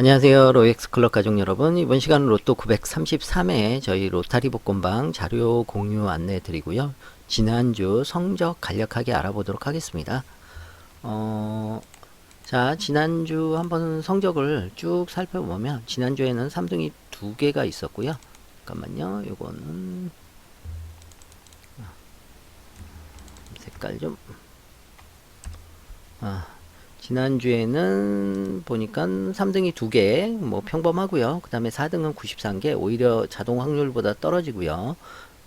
안녕하세요. 로엑스 클럽 가족 여러분. 이번 시간은 로또 933회 저희 로타리 복권방 자료 공유 안내 드리고요. 지난주 성적 간략하게 알아보도록 하겠습니다. 어, 자, 지난주 한번 성적을 쭉 살펴보면 지난주에는 3등이 두 개가 있었고요. 잠깐만요. 요거는 색깔 좀 아, 지난주에는 보니까 3등이 2개, 뭐 평범하고요. 그 다음에 4등은 93개, 오히려 자동 확률보다 떨어지고요.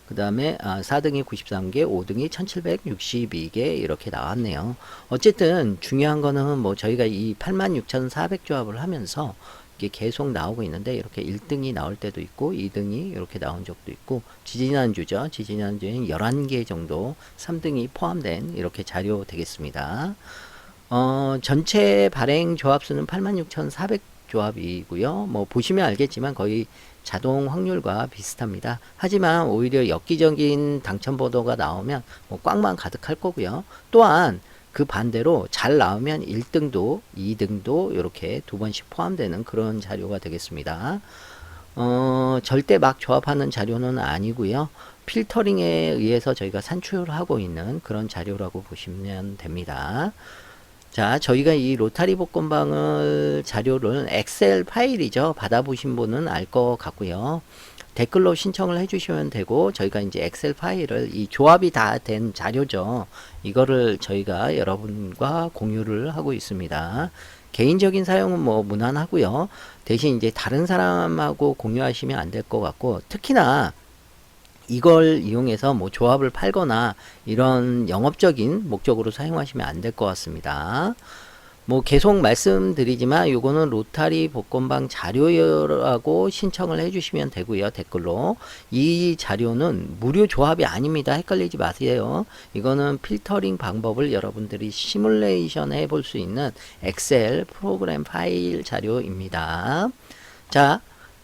그 다음에 아, 4등이 93개, 5등이 1762개 이렇게 나왔네요. 어쨌든 중요한 거는 뭐 저희가 이 86,400 조합을 하면서 이게 계속 나오고 있는데 이렇게 1등이 나올 때도 있고 2등이 이렇게 나온 적도 있고 지지난주죠. 지지난주에는 11개 정도 3등이 포함된 이렇게 자료 되겠습니다. 어, 전체 발행 조합 수는 86,400 조합이고요. 뭐 보시면 알겠지만 거의 자동 확률과 비슷합니다. 하지만 오히려 엽기적인 당첨 번호가 나오면 뭐 꽉만 가득할 거고요. 또한 그 반대로 잘 나오면 1등도 2등도 이렇게 두 번씩 포함되는 그런 자료가 되겠습니다. 어, 절대 막 조합하는 자료는 아니고요. 필터링에 의해서 저희가 산출하고 있는 그런 자료라고 보시면 됩니다. 자, 저희가 이 로타리 복권방을 자료를 엑셀 파일이죠. 받아보신 분은 알 것 같고요. 댓글로 신청을 해주시면 되고 저희가 이제 엑셀 파일을 이 조합이 다 된 자료죠. 이거를 저희가 여러분과 공유를 하고 있습니다. 개인적인 사용은 뭐 무난하고요. 대신 이제 다른 사람하고 공유하시면 안 될 것 같고 특히나 이걸 이용해서 뭐 조합을 팔거나 이런 영업적인 목적으로 사용하시면 안 될 것 같습니다. 뭐 계속 말씀드리지만 요거는 로타리 복권방 자료라고 신청을 해주시면 되고요 댓글로. 이 자료는 무료 조합이 아닙니다. 헷갈리지 마세요. 이거는 필터링 방법을 여러분들이 시뮬레이션 해볼 수 있는 엑셀 프로그램 파일 자료입니다. 자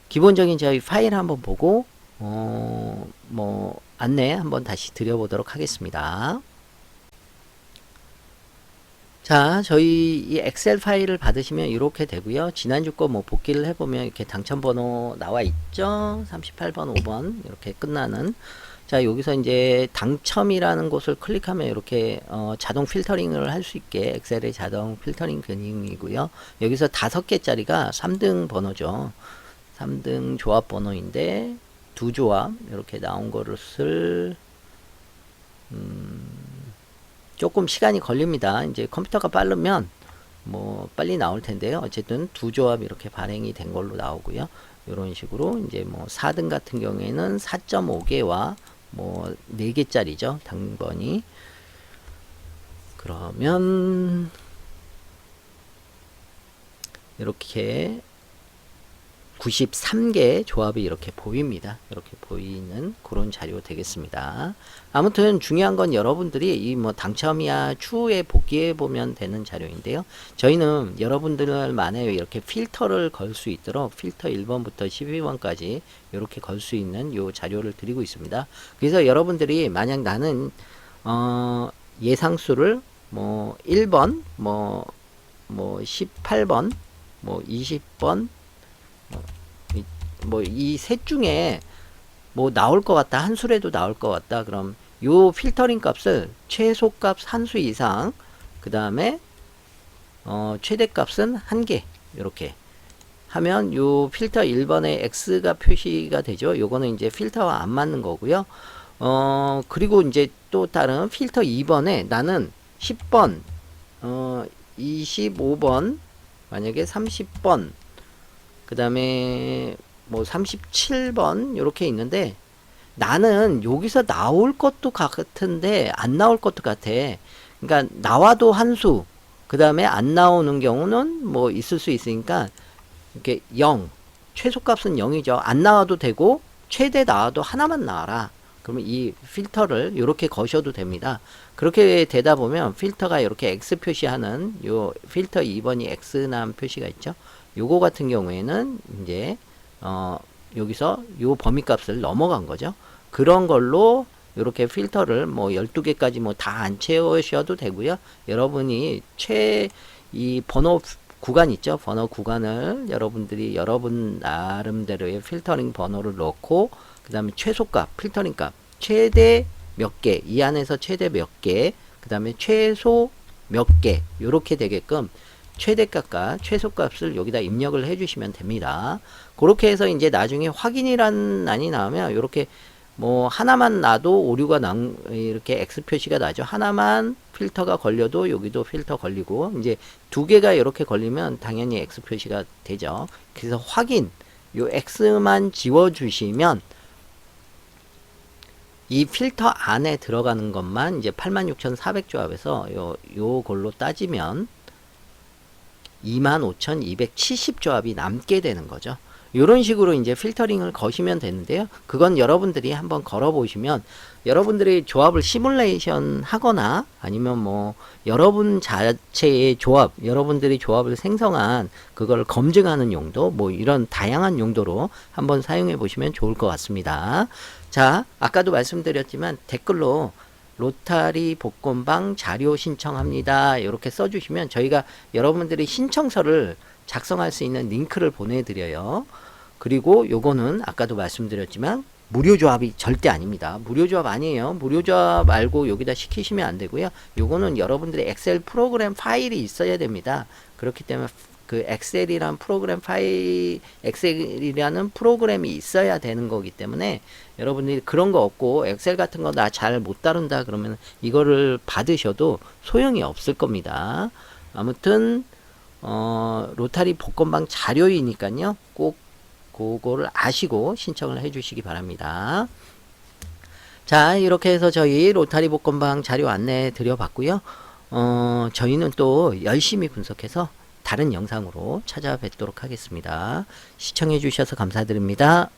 기본적인 저희 파일 한번 보고 어, 뭐 안내 한번 다시 드려보도록 하겠습니다. 자, 저희 이 엑셀 파일을 받으시면 이렇게 되고요. 지난주 거 뭐 복기를 해보면 이렇게 당첨번호 나와 있죠. 38번, 5번 이렇게 끝나는. 자, 여기서 이제 당첨이라는 곳을 클릭하면 이렇게 어, 자동 필터링을 할 수 있게 엑셀의 자동 필터링 기능이고요. 여기서 다섯 개짜리가 3등 번호죠. 3등 조합 번호인데 두 조합 이렇게 나온 것을 음, 조금 시간이 걸립니다. 이제 컴퓨터가 빠르면 뭐 빨리 나올 텐데요. 어쨌든 두 조합 이렇게 발행이 된 걸로 나오고요. 이런 식으로 이제 뭐 4등 같은 경우에는 4.5개와 뭐 4개짜리죠. 당번이 그러면 이렇게 93개 조합이 이렇게 보입니다. 이렇게 보이는 그런 자료 되겠습니다. 아무튼 중요한 건 여러분들이 이 뭐 당첨이야 추후에 복귀해 보면 되는 자료인데요. 저희는 여러분들만의 이렇게 필터를 걸 수 있도록 필터 1번부터 12번까지 이렇게 걸 수 있는 요 자료를 드리고 있습니다. 그래서 여러분들이 만약 나는 어 예상수를 뭐 1번 뭐뭐 18번 뭐 20번 뭐 이 셋 중에 뭐 나올 것 같다 한 수라도 나올 것 같다 그럼 요 필터링 값을 최소값 한 수 이상 그 다음에 어 최대값은 한 개 이렇게 하면 요 필터 1번에 X가 표시가 되죠. 요거는 이제 필터와 안 맞는 거고요. 어 그리고 이제 또 다른 필터 2번에 나는 10번 어 25번 만약에 30번 그 다음에 뭐 37번 이렇게 있는데 나는 여기서 나올 것도 같은데 안 나올 것도 같아. 그러니까 나와도 한 수, 그 다음에 안 나오는 경우는 뭐 있을 수 있으니까 이렇게 0, 최소값은 0이죠. 안 나와도 되고 최대 나와도 하나만 나와라. 그러면 이 필터를 이렇게 거셔도 됩니다. 그렇게 되다 보면 필터가 이렇게 X 표시하는 요 필터 2번이 X남 표시가 있죠. 요거 같은 경우에는 이제 어 여기서 요 범위 값을 넘어간 거죠. 그런 걸로 이렇게 필터를 뭐 12개까지 뭐 다 안 채우셔도 되고요. 여러분이 최 이 번호 구간 있죠. 번호 구간을 여러분들이 여러분 나름대로의 필터링 번호를 넣고 그 다음에 최소값, 필터링 값, 최대 몇 개, 이 안에서 최대 몇 개, 그 다음에 최소 몇 개, 요렇게 되게끔 최대값과 최소값을 여기다 입력을 해주시면 됩니다. 그렇게 해서 이제 나중에 확인이란 난이 나오면 이렇게 뭐 하나만 놔도 오류가 난 이렇게 X 표시가 나죠. 하나만 필터가 걸려도 여기도 필터 걸리고 이제 두 개가 이렇게 걸리면 당연히 X 표시가 되죠. 그래서 확인 요 X만 지워 주시면 이 필터 안에 들어가는 것만 이제 86,400 조합에서 요 요걸로 따지면 25,270조합이 남게 되는 거죠. 이런 식으로 이제 필터링을 거시면 되는데요. 그건 여러분들이 한번 걸어 보시면 여러분들이 조합을 시뮬레이션 하거나 아니면 뭐 여러분 자체의 조합, 여러분들이 조합을 생성한 그걸 검증하는 용도, 뭐 이런 다양한 용도로 한번 사용해 보시면 좋을 것 같습니다. 자, 아까도 말씀드렸지만 댓글로 로타리 복권방 자료 신청합니다. 이렇게 써주시면 저희가 여러분들이 신청서를 작성할 수 있는 링크를 보내드려요. 그리고 요거는 아까도 말씀드렸지만 무료 조합이 절대 아닙니다. 무료 조합 아니에요. 무료 조합 알고 여기다 시키시면 안 되고요. 요거는 여러분들의 엑셀 프로그램 파일이 있어야 됩니다. 그렇기 때문에 그 엑셀이란 프로그램 파일, 엑셀이라는 프로그램이 있어야 되는 거기 때문에 여러분들이 그런 거 없고 엑셀 같은 거 나 잘 못 다룬다 그러면 이거를 받으셔도 소용이 없을 겁니다. 아무튼 어, 로타리 복권방 자료이니까요. 꼭 그거를 아시고 신청을 해 주시기 바랍니다. 자, 이렇게 해서 저희 로타리 복권방 자료 안내 드려봤고요. 어, 저희는 또 열심히 분석해서 다른 영상으로 찾아뵙도록 하겠습니다. 시청해 주셔서 감사드립니다.